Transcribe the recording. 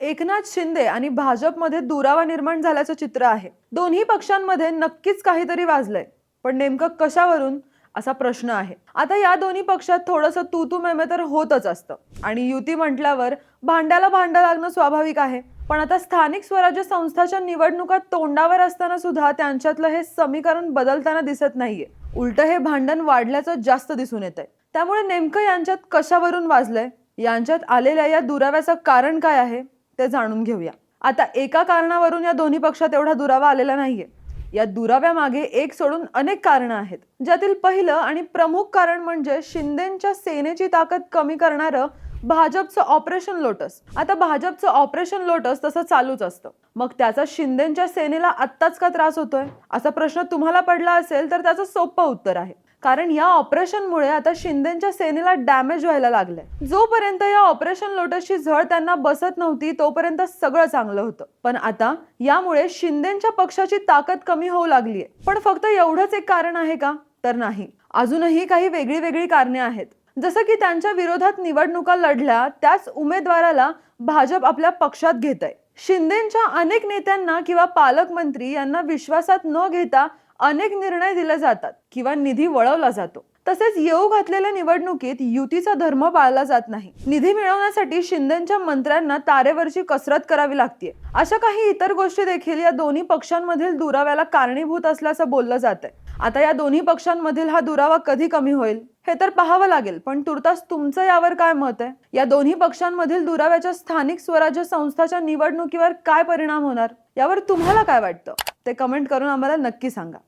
एकनाथ शिंदे आणि भाजपमध्ये दुरावा निर्माण झाल्याचं चित्र आहे. दोन्ही पक्षांमध्ये नक्कीच काहीतरी वाजलंय. पण नेमकं कशावरून असा प्रश्न आहे. आता या दोन्ही पक्षात थोडंसं तू तू मेमे तर होतच असतं. आणि युती म्हटल्यावर भांड्याला भांडं लागणं स्वाभाविक आहे. पण आता स्थानिक स्वराज्य संस्थाच्या निवडणुका तोंडावर असताना सुद्धा त्यांच्यातलं हे समीकरण बदलताना दिसत नाहीये. उलट हे भांडण वाढल्याचं जास्त दिसून येत आहे त्यामुळे नेमकं यांच्यात कशावरून वाजलंय? यांच्यात आलेल्या या दुराव्याचं कारण काय आहे? ते जाणून घेऊया. आता एका कारणावरून या दोन्ही पक्षात एवढा दुरावा आलेला नाहीये. या दुराव्यामागे एक सोडून अनेक कारणं आहेत. ज्यातील पहिलं आणि प्रमुख कारण म्हणजे शिंदेच्या सेनेची ताकद कमी करणारं भाजपचं ऑपरेशन लोटस. आता भाजपचं ऑपरेशन लोटस तसं चालूच असतं. मग त्याचा शिंदेच्या सेनेला आत्ताच का त्रास होतोय? असा प्रश्न तुम्हाला पडला असेल तर त्याचं सोपं उत्तर आहे. कारण या ऑपरेशनमुळे आता शिंदेच्या सेनेला डॅमेज व्हायला लागले जोपर्यंत या ऑपरेशन लोटसची झळ त्यांना बसत नव्हती तोपर्यंत सगळं चांगलं होतं. पण आता यामुळे शिंदेच्या पक्षाची ताकद कमी होऊ लागलीय. पण फक्त एवढंच एक कारण आहे का? तर नाही. अजूनही काही वेगळी वेगळी कारणे आहेत. जसं की त्यांच्या विरोधात निवडणुका लढल्या त्याच उमेदवाराला भाजप आपल्या पक्षात घेत आहे शिंदेच्या अनेक नेत्यांना किंवा पालकमंत्री यांना विश्वासात न घेता अनेक निर्णय दिले जातात किंवा निधी वळवला जातो. तसेच येऊ घातलेल्या निवडणुकीत युतीचा धर्म पाळला जात नाही. निधी मिळवण्यासाठी शिंदेच्या मंत्र्यांना तारेवरची कसरत करावी लागते अशा काही इतर गोष्टी देखील या दोन्ही पक्षांमधील दुराव्याला कारणीभूत असल्याचं बोललं जात आहे आता या दोन्ही पक्षांमधील हा दुरावा कधी कमी होईल हे तर पाहावं लागेल पण तुर्तास तुमचं यावर काय मत आहे? या दोन्ही पक्षांमधील दुराव्याच्या स्थानिक स्वराज्य संस्थाच्या निवडणुकीवर काय परिणाम होणार? यावर तुम्हाला काय वाटतं? ते कमेंट करून आम्हाला नक्की सांगा.